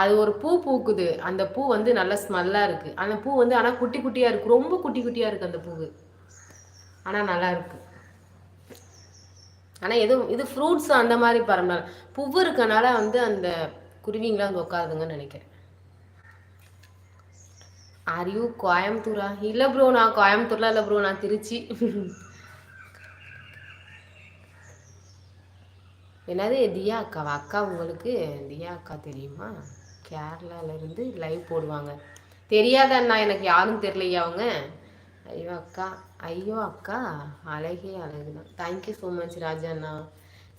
அது ஒரு பூ பூக்குது. அந்த பூ வந்து நல்ல ஸ்மெல்லாக இருக்குது அந்த பூ வந்து ஆனால் குட்டி குட்டியாக இருக்குது ரொம்ப குட்டி குட்டியாக இருக்குது அந்த பூவு. ஆனால் நல்லா இருக்குது ஆனால் எதுவும் இது ஃப்ரூட்ஸ் அந்த மாதிரி பரம்பரை பூவு இருக்கனால வந்து அந்த குருவிங்களாம் வந்து உட்காருதுங்கன்னு நினைக்கிறேன். ஆர் யூ கோயம்புத்தூரா? இல்லை ப்ரோ நான் கோயம்புத்தூர்லாம் இல்லை ப்ரோ நான் திருச்சி. என்னது தியா அக்காவா? அக்கா உங்களுக்கு தியா அக்கா தெரியுமா? கேரளாவிலேருந்து லைவ் போடுவாங்க. தெரியாத அண்ணா எனக்கு யாரும் தெரியலையா அவங்க. ஐயோ அக்கா ஐயோ அக்கா அழகே அழகு தான் thank you so much Raja அண்ணா.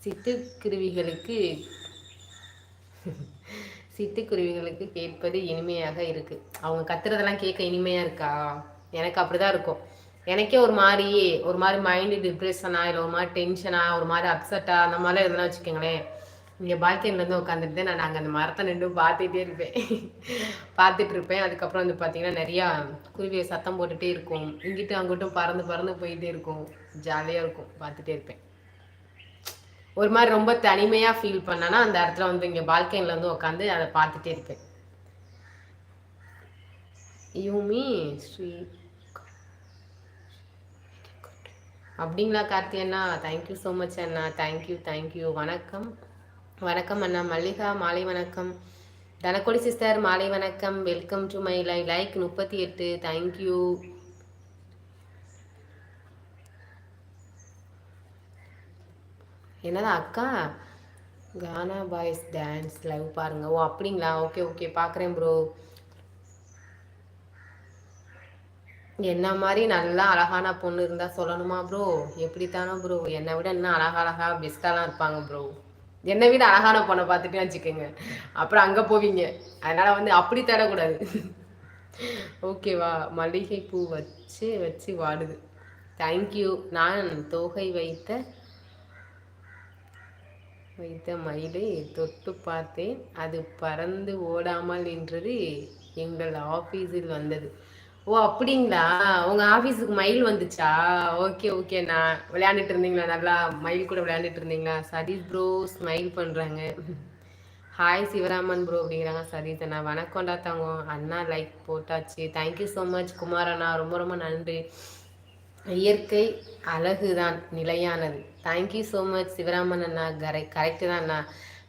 சிட்டுக்குருவிகளுக்கு சிட்டுக்குருவிகளுக்கு கேட்பது இனிமையாக இருக்குது அவங்க கத்துறதெல்லாம் கேட்க இனிமையாக இருக்கா? எனக்கு அப்படி தான் இருக்கும். எனக்கே ஒரு மாதிரி ஒரு மாதிரி மைண்டு டிப்ரெஷனாக இல்லை ஒரு மாதிரி டென்ஷனாக ஒரு மாதிரி அப்செட்டாக அந்த மாதிரிலாம் எதுனா வச்சுக்கோங்களேன். இங்கே பால்கனிலேருந்து உட்காந்துட்டு நான் நாங்கள் அந்த மரத்தை நின்று பார்த்துட்டே இருப்பேன். பார்த்துட்டு இருப்பேன் அதுக்கப்புறம் வந்து பார்த்தீங்கன்னா நிறையா குருவியை சத்தம் போட்டுகிட்டே இருக்கும். இங்கிட்டும் அங்கிட்டும் பறந்து பறந்து போயிட்டே இருக்கும். ஜாலியாக இருக்கும். பார்த்துட்டே இருப்பேன். ஒரு மாதிரி ரொம்ப தனிமையாக ஃபீல் பண்ணனா அந்த இடத்துல வந்து இங்கே பால்கனியில் வந்து உட்காந்து அதை பார்த்துட்டே இருப்பேன். யூமி ஸ்ரீ அப்படிங்களா கார்த்தி அண்ணா? தேங்க்யூ ஸோ மச் அண்ணா. தேங்க்யூ தேங்க்யூ வணக்கம். வணக்கம் அண்ணா மல்லிகா மாலை வணக்கம். தனக்கொடி சிஸ்டர் மாலை வணக்கம். Welcome to my lie like முப்பத்தி எட்டு. தேங்க்யூ என்னதான் அக்கா? கானா பாய்ஸ் டான்ஸ் லைவ் பாருங்கள் ஓ அப்படிங்களா? ஓகே ஓகே பார்க்குறேன் ப்ரோ என்ன மாதிரி நல்லா அழகான பொண்ணு இருந்தால் சொல்லணுமா ப்ரோ எப்படித்தானோ ப்ரோ என்னை விட இன்னும் அழகழகாக பெஸ்ட்டாலாம் இருப்பாங்க ப்ரோ என்னை விட அழகான பொண்ணை பார்த்துட்டு வச்சுக்கோங்க. அப்புறம் அங்கே போவீங்க. அதனால் வந்து அப்படி தரக்கூடாது ஓகேவா? மல்லிகை பூ வச்சு வச்சு வாடுது. தேங்க்யூ நான் தோகை வைத்த வைத்த மயிலை தொட்டு பார்த்தேன். அது பறந்து ஓடாமல் நின்றது எங்கள் ஆஃபீஸில் வந்தது. ஓ அப்படிங்களா? உங்க ஆஃபீஸுக்கு மயில் வந்துச்சா? Okay okay. நான் விளையாண்டுட்டு இருந்தீங்களா? நல்லா மயில் கூட விளையாண்டுட்டு இருந்தீங்களா? சதீஷ் ப்ரோ ஸ்மைல் பண்ணுறாங்க ஹாய் சிவராமன் ப்ரோ அப்படிங்கிறாங்க சதீஷ் அண்ணா. வணக்கம்டா தாங்க அண்ணா லைக் போட்டாச்சு. Thank you so much Kumar அண்ணா. ரொம்ப ரொம்ப நன்றி. இயற்கை அழகு தான் நிலையானது thank you so much Sivaraman Anna. Correct correct தான் அண்ணா.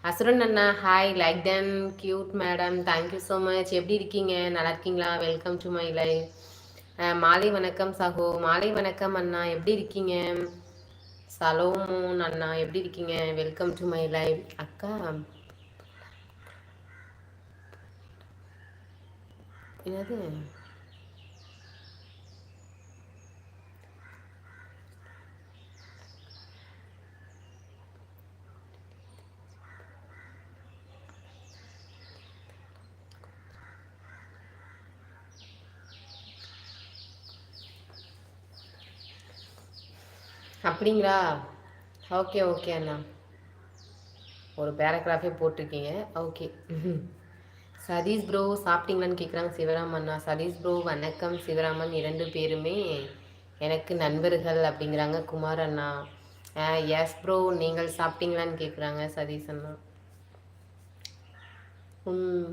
அசுரன் அண்ணா hi like then cute madam thank you so much எப்படி இருக்கீங்க? நல்லா இருக்கீங்களா? வெல்கம் டு மை லைஃப் மாலை வணக்கம் சகோ. மாலை வணக்கம் அண்ணா. எப்படி இருக்கீங்க? சலோமோன் அண்ணா எப்படி இருக்கீங்க? வெல்கம் டு மை லைஃப் அக்கா. என்னது? அப்படிங்களா? ஓகே ஓகே அண்ணா. ஒரு பேராகிராஃபே போட்டிருக்கீங்க. ஓகே. சதீஷ் ப்ரோ சாப்பிட்டீங்களான்னு கேட்குறாங்க சிவராம் அண்ணா. சதீஷ் ப்ரோ வணக்கம். சிவராமன் இரண்டு பேருமே எனக்கு நண்பர்கள் அப்படிங்கிறாங்க. குமார் அண்ணா. எஸ் ப்ரோ நீங்கள் சாப்பிட்டீங்களான்னு கேட்குறாங்க சதீஷ் அண்ணா. ம்.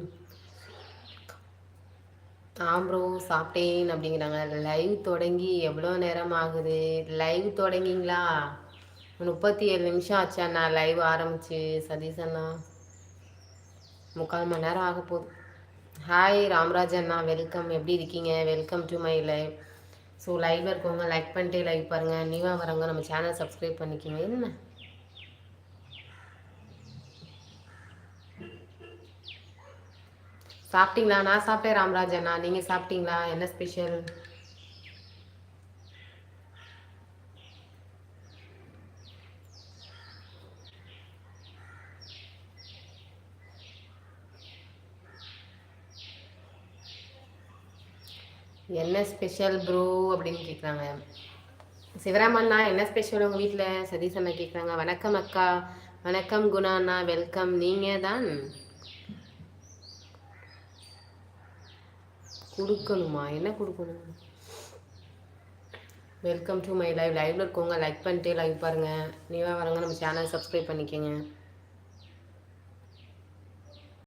ப்ரோ சாப்பிட்டேன் அப்படிங்கிறாங்க. லைவ் தொடங்கி எவ்வளோ நேரம் ஆகுது? லைவ் தொடங்கிங்களா? முப்பத்தி ஏழு நிமிஷம் ஆச்சு அண்ணா லைவ் ஆரம்பிச்சு. சதீஷ் அண்ணா முக்கால் மணி நேரம் ஆக போகுது. ஹாய் ராம்ராஜ் அண்ணா வெல்கம் எப்படி இருக்கீங்க? Welcome to my live so லைவில் இருக்கவங்க லைக் பண்ணிட்டே லைவ் பாருங்கள் நீவாக வரவங்க நம்ம சேனல் சப்ஸ்கிரைப் பண்ணிக்கிங்க. என்ன? சாப்பிட்டீங்களா? நான் சாப்பிட்டேன் ராம்ராஜ் அண்ணா. நீங்கள் சாப்பிட்டீங்களா? என்ன ஸ்பெஷல் என்ன ஸ்பெஷல் ப்ரோ அப்படின்னு கேட்குறாங்க சிவராமண்ணா என்ன ஸ்பெஷல் உங்கள் வீட்டில் சதீஷ் அண்ணா கேட்குறாங்க வணக்கம் அக்கா. வணக்கம் குணா அண்ணா. வெல்கம் நீங்கள் தான் கொடுக்கணுமா? என்ன கொடுக்கணும்? வெல்கம் டு மை லைவ் லைவ்ல இருக்கவங்க லைக் பண்ணிட்டு லைவ் பாருங்கள் நீவாக வரவங்க நம்ம சேனல் சப்ஸ்கிரைப் பண்ணிக்கோங்க.